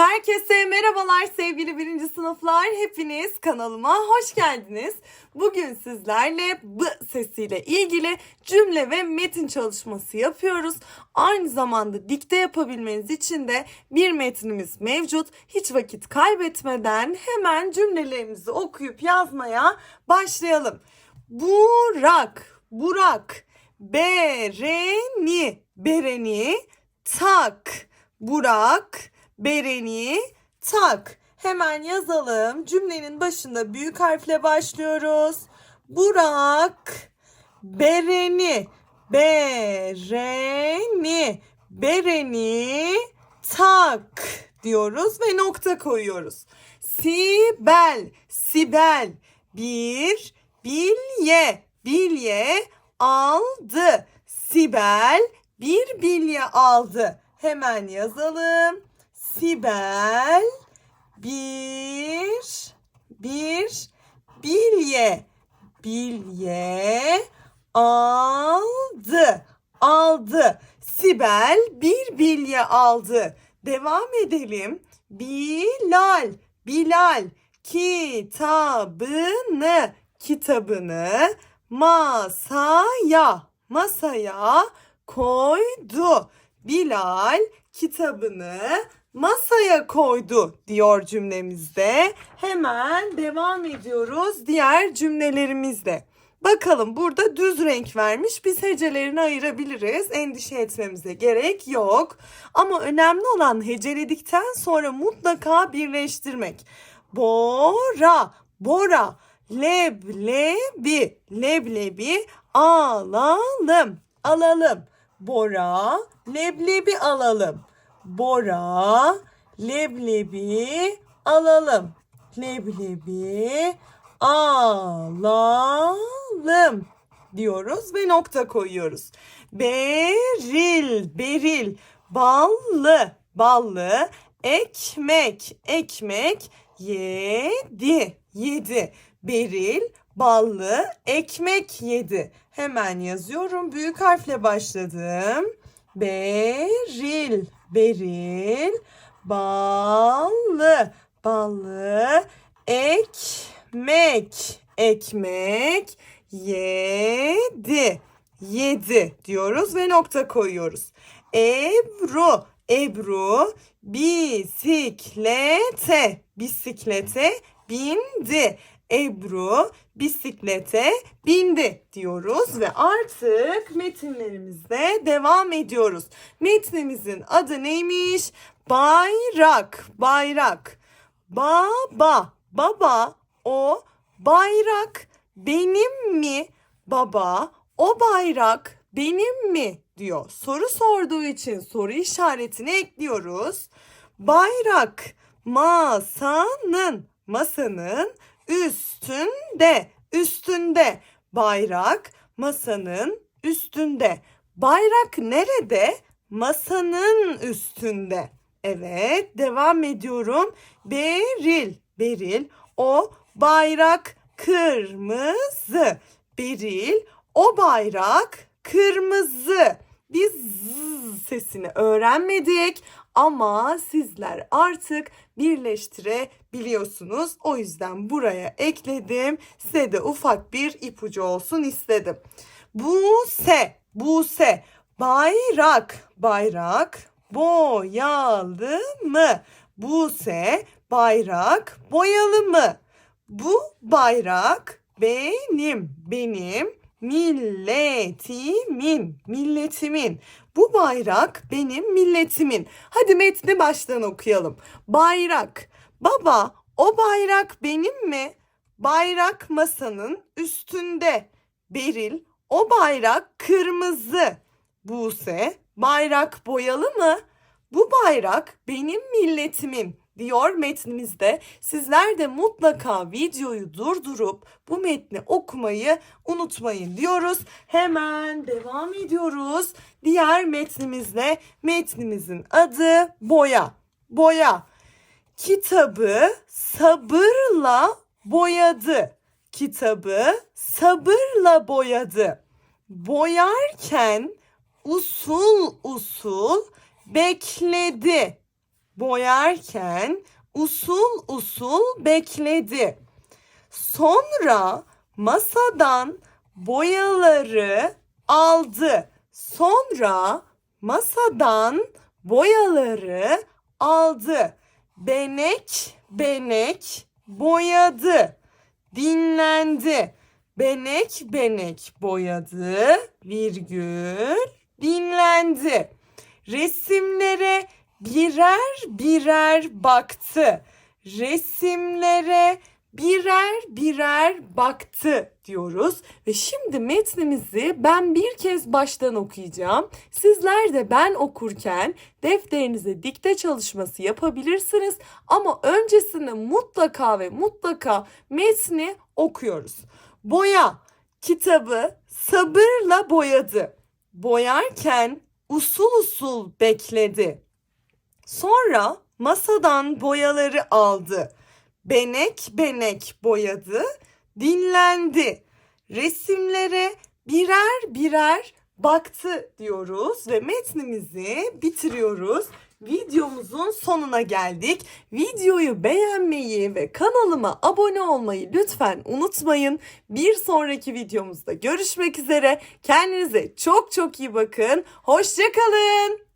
Herkese merhabalar sevgili birinci sınıflar. Hepiniz kanalıma hoş geldiniz. Bugün sizlerle b sesiyle ilgili cümle ve metin çalışması yapıyoruz. Aynı zamanda dikte yapabilmeniz için de bir metnimiz mevcut. Hiç vakit kaybetmeden hemen cümlelerimizi okuyup yazmaya başlayalım. Burak, Burak, Bereni, Bereni, tak, Burak, Bereni, tak. Hemen yazalım. Cümlenin başında büyük harfle başlıyoruz. Burak, Bereni, Bereni, Bereni, tak diyoruz ve nokta koyuyoruz. Sibel, Sibel, bir bilye, bilye aldı. Sibel bir bilye aldı. Hemen yazalım. Sibel bir bir bilye. Bilye aldı aldı. Sibel bir bilye aldı. Devam edelim. Bilal Bilal kitabını kitabını masaya masaya koydu. Bilal kitabını masaya koydu diyor cümlemizde. Hemen devam ediyoruz diğer cümlelerimizle. Bakalım burada düz renk vermiş. Biz hecelerini ayırabiliriz. Endişe etmemize gerek yok. Ama önemli olan heceledikten sonra mutlaka birleştirmek. Bora, bora, leblebi, leblebi alalım, alalım. Bora, leblebi alalım. Bora, leblebi alalım. Leblebi alalım diyoruz ve nokta koyuyoruz. Beril, beril, ballı, ballı, ekmek, ekmek, yedi, yedi. Beril, ballı, ekmek yedi. Hemen yazıyorum. Büyük harfle başladım. Beril, beril, ballı, ballı, ekmek, ekmek, yedi, yedi diyoruz ve nokta koyuyoruz. Ebru, Ebru, bisiklete, bisiklete bindi. Ebru bisiklete bindi diyoruz ve artık metinlerimizle devam ediyoruz. Metnimizin adı neymiş? Bayrak, bayrak. Baba, baba o bayrak benim mi? Baba o bayrak benim mi? diyor. Soru sorduğu için soru işaretini ekliyoruz. Bayrak masanın, masanın üstünde, üstünde. Bayrak masanın üstünde. Bayrak nerede? Masanın üstünde. Evet, devam ediyorum. Beril, Beril. O bayrak kırmızı. Beril, o bayrak kırmızı. Biz z sesini öğrenmedik ama sizler artık birleştirebiliyorsunuz. O yüzden buraya ekledim. Size de ufak bir ipucu olsun istedim. Buse, Buse, bayrak, bayrak, boyalı mı? Buse, bayrak, boyalı mı? Bu bayrak benim, benim milletimin, milletimin. Bu bayrak benim milletimin. Hadi metni baştan okuyalım. Bayrak. Baba, o bayrak benim mi? Bayrak masanın üstünde. Beril, o bayrak kırmızı. Buse, bayrak boyalı mı? Bu bayrak benim milletimin diyor metnimizde. Sizler de mutlaka videoyu durdurup bu metni okumayı unutmayın diyoruz. Hemen devam ediyoruz. Diğer metnimizle metnimizin adı boya. Boya. Kitabı sabırla boyadı. Kitabı sabırla boyadı. Boyarken usul usul bekledi boyarken usul usul bekledi. Sonra masadan boyaları aldı. Sonra masadan boyaları aldı. Benek benek boyadı. Dinlendi. Benek benek boyadı. Virgül dinlendi. Resimlere birer birer baktı. Resimlere birer birer baktı diyoruz. Ve şimdi metnimizi ben bir kez baştan okuyacağım. Sizler de ben okurken defterinize dikte çalışması yapabilirsiniz. Ama öncesinde mutlaka ve mutlaka metni okuyoruz. Boya kitabı sabırla boyadı. Boyarken usul usul bekledi. Sonra masadan boyaları aldı. Benek benek boyadı, dinlendi. Resimlere birer birer baktı diyoruz ve metnimizi bitiriyoruz. Videomuzun sonuna geldik. Videoyu beğenmeyi ve kanalıma abone olmayı lütfen unutmayın. Bir sonraki videomuzda görüşmek üzere. Kendinize çok çok iyi bakın. Hoşçakalın.